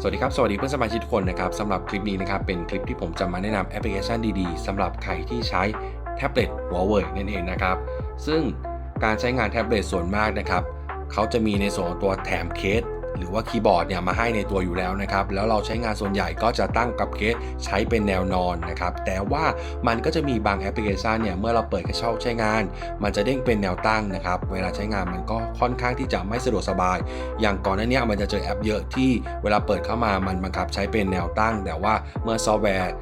สวัสดีครับ สวัสดีเพื่อนสมาชิกทุกคนนะครับสำหรับคลิปนี้นะครับเป็นคลิปที่ผมจะมาแนะนำแอปพลิเคชันดีๆสำหรับใครที่ใช้แท็บเล็ตหัวเว่ยนั่นเองนะครับซึ่งการใช้งานแท็บเล็ตส่วนมากนะครับเขาจะมีในส่วนของตัวแถมเคส หรือว่าคีย์บอร์ดเนี่ยมาให้ในตัวอยู่แล้วนะครับ แล้วเราใช้งานส่วนใหญ่ก็จะตั้งกับเคสใช้เป็นแนวนอนนะครับ แต่ว่ามันก็จะมีบางแอปพลิเคชันเนี่ยเมื่อเราเปิดกระเช้าใช้งาน มันจะเด้งเป็นแนวตั้งนะครับ เวลาใช้งานมันก็ค่อนข้างที่จะไม่สะดวกสบาย อย่างก่อนหน้านี้มันจะเจอแอปเยอะที่เวลาเปิดเข้ามามันบังคับใช้เป็นแนวตั้ง แต่ว่าเมื่อซอฟต์แวร์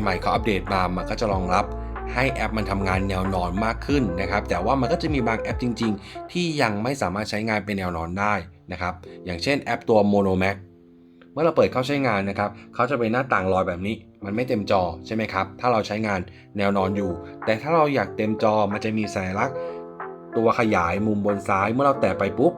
ใหม่ๆเขาอัปเดตมามันก็จะรองรับ ให้แอปมันทำงานแนวนอนมากขึ้นนะครับ แต่ว่ามันก็จะมีบางแอปจริง ๆ ที่ยังไม่สามารถใช้งานเป็นแนวนอนได้นะครับ อย่างเช่นแอปตัว Monomax เมื่อเราเปิดเข้าใช้งานนะครับ เขาจะเป็นหน้าต่างลอยแบบนี้ มันไม่เต็มจอใช่ไหมครับ ถ้าเราใช้งานแนวนอนอยู่ แต่ถ้าเราอยากเต็มจอมันจะมีสัญลักษณ์ ตัวขยายมุมบนซ้าย เมื่อเราแตะไปปุ๊บ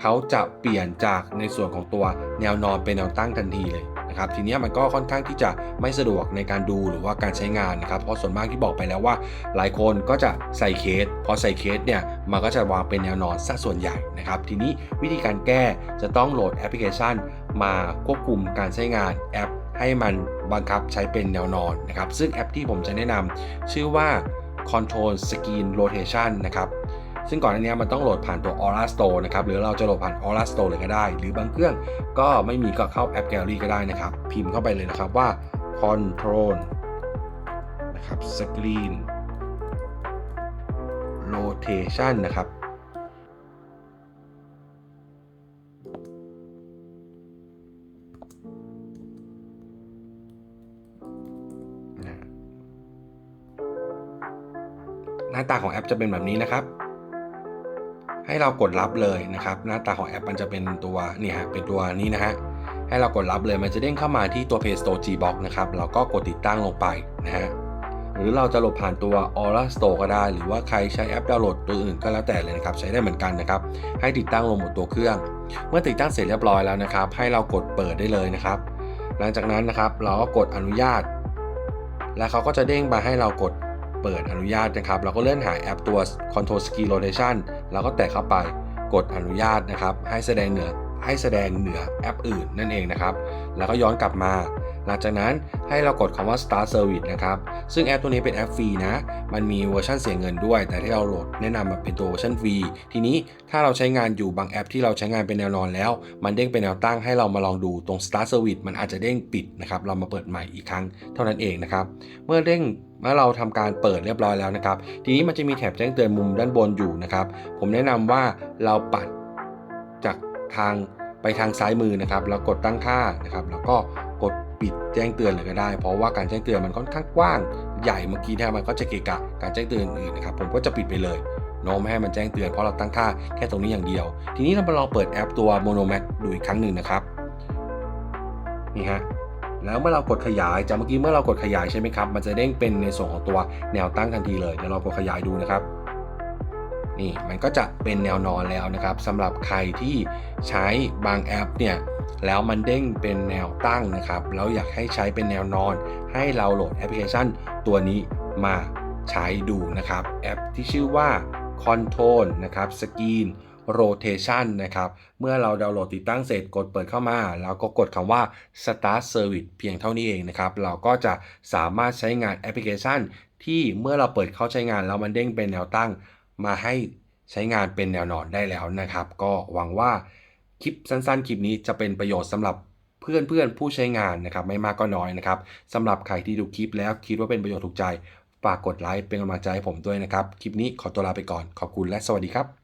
เขาจะเปลี่ยนจากในส่วนของตัวแนวนอนเป็นแนวตั้งทันทีเลย นะครับทีนี้มันก็ค่อนข้างที่จะไม่สะดวกในการดูหรือว่าการใช้งานนะครับเพราะส่วนมากที่บอกไปแล้วว่า หลายคนก็จะใส่เคสพอใส่เคสเนี่ยมันก็จะวางเป็นแนวนอนซะส่วนใหญ่นะครับทีนี้วิธีการแก้จะต้องโหลดแอปพลิเคชัน มาควบคุมการใช้งานแอป ให้มันบังคับใช้เป็นแนวนอนนะครับซึ่งแอปที่ผมจะแนะนำชื่อว่า Control Screen Rotation นะครับ ซึ่งก่อนหน้านี้มันต้องโหลดผ่านตัว Aura Store นะครับหรือเราจะโหลดผ่าน Aura Store เลยก็ได้ หรือบางเครื่องก็ไม่มีก็เข้าแอป Gallery ก็ได้นะครับ พิมพ์เข้าไปเลยนะครับว่า Control นะครับ Screen Rotation นะครับหน้าตาของแอปจะเป็นแบบนี้นะครับ ให้เรากดรับเลยนะครับ หน้าตาของแอปมันจะเป็นตัวเนี่ยฮะเป็นตัวนี้นะฮะให้เรากดรับเลยมันจะเด้งเข้ามาที่ตัว Play Store Gbox นะครับเราก็กดติดตั้งลงไปนะฮะหรือเราจะโหลดผ่านตัว Aura Store ก็ได้ หรือว่าใครใช้แอปดาวน์โหลดตัวอื่นก็แล้วแต่เลยนะครับ ใช้ได้เหมือนกันนะครับ ให้ติดตั้งลงบนตัวเครื่อง เมื่อติดตั้งเสร็จเรียบร้อยแล้วนะครับ ให้เรากดเปิดได้เลยนะครับ หลังจากนั้นนะครับเราก็กดอนุญาต และเขาก็จะเด้งมาให้เรากด เปิดอนุญาตนะครับ เราก็เลื่อนหาแอปตัว Control Ski Rotation แล้วก็แตะเข้าไปกดอนุญาตนะครับ ให้แสดงเหนือให้แสดงเหนือแอปอื่นนั่นเองนะครับ แล้วก็ย้อนกลับมา หลังจากนั้นให้เรากดคำว่า Start Service นะครับ ซึ่งแอปตัวนี้เป็นแอปฟรีนะ มันมีเวอร์ชันเสียเงินด้วย แต่ที่เราโหลดแนะนำมาเป็นตัวเวอร์ชันฟรี ทีนี้ถ้าเราใช้งานอยู่บางแอปที่เราใช้งานเป็นแนวนอนแล้ว มันเด้งเป็นแนวตั้งให้เรามาลองดูตรง Start Service มันอาจจะเด้งปิดนะครับ เรามาเปิดใหม่อีกครั้งเท่านั้นเองนะครับ เมื่อเด้งเมื่อเราทำการเปิดเรียบร้อยแล้วนะครับ ทีนี้มันจะมีแถบแจ้งเตือนมุมด้านบนอยู่นะครับ ผมแนะนำว่าเราปัดจากทางไปทางซ้ายมือนะครับ แล้วกดตั้งค่านะครับ แล้วก็ ปิดแจ้งเตือนเลยก็ได้ เพราะว่าการแจ้งเตือนมันค่อนข้างกว้างใหญ่เมื่อกี้นะมันก็จะเกะกะการแจ้งเตือนอื่นนะครับผมก็จะปิดไปเลยน้องไม่ให้มันแจ้งเตือนเพราะเราตั้งค่าแค่ตรงนี้อย่างเดียว ทีนี้เรามาลองเปิดแอปตัว Monomax ดูอีกครั้งหนึ่งนะครับนี่ฮะแล้วเมื่อเรากดขยายจากเมื่อกี้เมื่อเรากดขยายใช่ไหมครับ มันจะเด้งเป็นในส่วนของตัวแนวตั้งทันทีเลยเดี๋ยวเรากดขยายดูนะครับ นี่มันก็จะเป็นแนวนอนแล้วนะครับสำหรับใครที่ใช้บางแอปเนี่ย แล้วมันเด้งเป็นแนวตั้งนะครับ แล้วอยากให้ใช้เป็นแนวนอน ให้เราโหลดแอปพลิเคชันตัวนี้มาใช้ดูนะครับ แอปที่ชื่อว่า Control นะครับ Screen Rotation นะครับ เมื่อเราดาวน์โหลดติดตั้งเสร็จกดเปิดเข้ามา แล้วก็กดคำว่า Start Service เพียงเท่านี้เองนะครับ เราก็จะสามารถใช้งานแอปพลิเคชัน ที่เมื่อเราเปิดเข้าใช้งานแล้วมันเด้งเป็นแนวตั้ง มาให้ใช้งานเป็นแนวนอนได้แล้วนะครับ ก็หวังว่า คลิปสั้นๆ คลิปนี้จะเป็นประโยชน์สำหรับเพื่อนๆ ผู้ใช้งานนะครับไม่มากก็น้อยนะครับสำหรับใครที่ดูคลิปแล้วคิดว่าเป็นประโยชน์ถูกใจฝากกดไลค์เป็นกำลังใจให้ผมด้วยนะครับ คลิปนี้ขอตัวลาไปก่อนขอบคุณและสวัสดีครับ